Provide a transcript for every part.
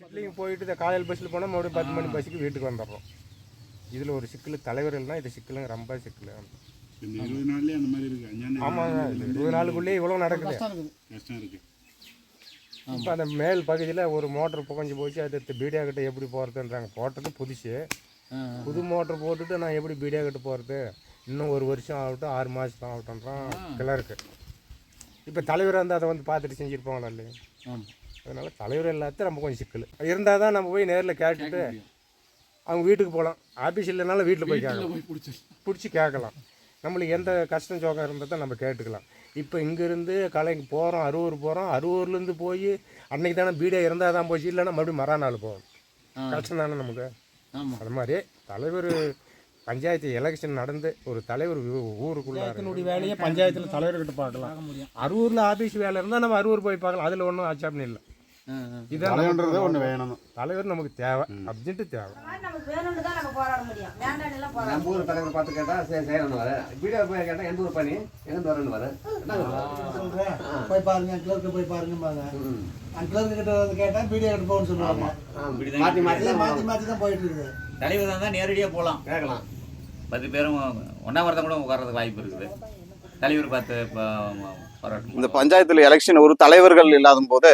பஸ்லையும் போயிட்டு காலையில் பஸ்ஸில் போனால் மறுபடியும் பத்து மணி பஸ்ஸுக்கு வீட்டுக்கு வந்துடுறோம். இதில் ஒரு சிக்கல் தலைவர்கள்னா இது சிக்கலுங்க ரொம்ப சிக்கல். இருபது நாள்லயே அந்த மாதிரி இருக்கு. அஞ்சாண்டு ஆமாங்க இருபது நாளுக்குள்ளேயே இவ்வளோ நடக்குது. கஷ்டம் இப்போ அந்த மேல் பகுதியில் ஒரு மோட்டர் புகஞ்சு போச்சு அது பீடியா கிட்ட எப்படி போகிறதுன்றாங்க போட்டது புதுசு. புது மோட்டர் போட்டுட்டு நான் எப்படி பீடியா கிட்ட போகிறது இன்னும் ஒரு வருஷம் ஆகட்டும் ஆறு மாதம் ஆகட்டும்ன்றான் கிளருக்கு. இப்போ தலைவர் வந்து அதை வந்து பார்த்துட்டு செஞ்சுருப்பாங்களா இல்லையா? அதனால தலைவர் எல்லாத்தையும் நம்ம கொஞ்சம் சிக்கல். இருந்தால் தான் நம்ம போய் நேரில் கேட்டுட்டு அவங்க வீட்டுக்கு போகலாம் ஆஃபீஸ் இல்லைனாலும் வீட்டில் போய் கேட்கலாம். போய் பிடிச்சி. பிடிச்சி கேட்கலாம். நம்மளுக்கு எந்த கஷ்டம் சோகம் இருந்தால் தான் நம்ம கேட்டுக்கலாம். இப்போ இங்கேருந்து கலைக்கு போகிறோம் அரூர் போகிறோம் அரூர்லேருந்து போய் அன்னைக்கு தானே பீடியா இருந்தால் தான் போச்சு இல்லைன்னா மறுபடியும் மறாநாள் போகும் கஷ்டம் தானே நமக்கு? அது மாதிரி தலைவர் பஞ்சாயத்து எலெக்ஷன் நடந்து ஒரு தலைவர் ஊருக்குள்ள வேலையை பஞ்சாயத்தில் தலைவர்கிட்ட பார்க்கலாம். அரூரில் ஆஃபீஸ் வேலை இருந்தால் நம்ம அரூர் போய் பார்க்கலாம். அதில் ஒன்றும் ஆச்சாப்னு இல்லை. தலைவன்றது ஒன்று வேணும் தலைவர் நமக்கு தேவை அர்ஜென்ட்டு தேவை. நம்ம ஊர் தலைவர் பார்த்து கேட்டால் சரி செய்யணும் வர வீடியோ போய் கேட்டால் எந்த ஊர் பண்ணி எங்கேருந்து வரேன்னு வர போய் பாருங்க கிளர்க்கு போய் பாருங்கம்பாங்க. அந்த கிளர்க்கு கிட்ட வந்து கேட்டா வீடியோ கிட்ட போகணும்னு சொல்லுவாங்க. மாற்றி மாற்றி தான் மாத்தி மாத்தி தான் போயிட்டு இருக்குது தலைவர் தான் நேரடியாக போகலாம் கேட்கலாம். பத்து பேரும் ஒன்றா வரத கூட உட்கார்றதுக்கு வாய்ப்பு இருக்குது. தலைவர் பார்த்து இந்த பஞ்சாயத்தில் எலெக்ஷன் ஒரு தலைவர்கள் இல்லாத போது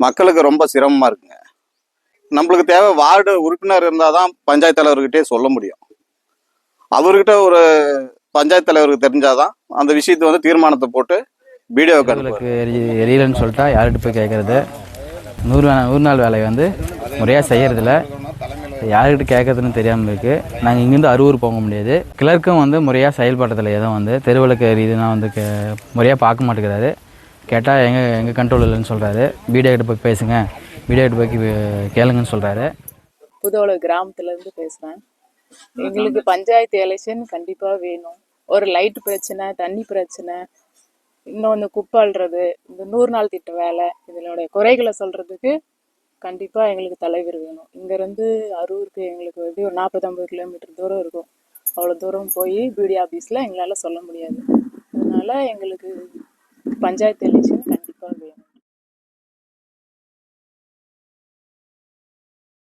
மக்களுக்கு ரொம்ப சிரமமா இருக்குங்க. நம்மளுக்கு தேவை வார்டு உறுப்பினர் இருந்தால் தான் பஞ்சாயத்து தலைவர்கிட்டே சொல்ல முடியும். அவர்கிட்ட ஒரு பஞ்சாயத்து தலைவருக்கு தெரிஞ்சாதான் அந்த விஷயத்தை வந்து தீர்மானத்தை போட்டு வீடியோ எரி எரியலன்னு சொல்லிட்டா யார்கிட்ட போய் கேட்குறது நூறு வே- நூறு நாள் வேலையை வந்து முறையாக செய்யறதில்ல. யார்கிட்ட கேட்கறதுன்னு தெரியாமல் இருக்குது நாங்கள் இங்கேருந்து அரூர் போக முடியாது. கிளர்க்கும் வந்து முறையாக செயல்படுறதில்ல எதுவும் வந்து தெருவிளக்கு எரியுதுன்னா வந்து கே முறையாக பார்க்க மாட்டேங்கிறாரு. கேட்டால் எங்கள் எங்கள் கண்ட்ரோல் இல்லைன்னு சொல்கிறாரு வீடியோ கிட்ட போய் பேசுங்க. வீடியோ கிட்ட போய் கேளுங்கன்னு சொல்கிறாரு புதோல கிராமத்துலேருந்து இருந்து எங்களுக்கு பஞ்சாயத்து எலெக்ஷன் கண்டிப்பாக வேணும். ஒரு லைட் பிரச்சனை தண்ணி பிரச்சனை இன்னும் குப்பாள்றது இந்த நூறு நாள் திட்ட வேலை இதனுடைய குறைகளை சொல்கிறதுக்கு கண்டிப்பாக எங்களுக்கு தலைவர் வேணும். இங்கேருந்து அரூருக்கு எங்களுக்கு எப்படி ஒரு நாற்பது ஐம்பது கிலோமீட்டர் தூரம் இருக்கும். அவ்வளோ தூரம் போய் பிடி ஆஃபீஸில் எங்களால் சொல்ல முடியாது. அதனால் எங்களுக்கு பஞ்சாயத்து எலெக்ஷன்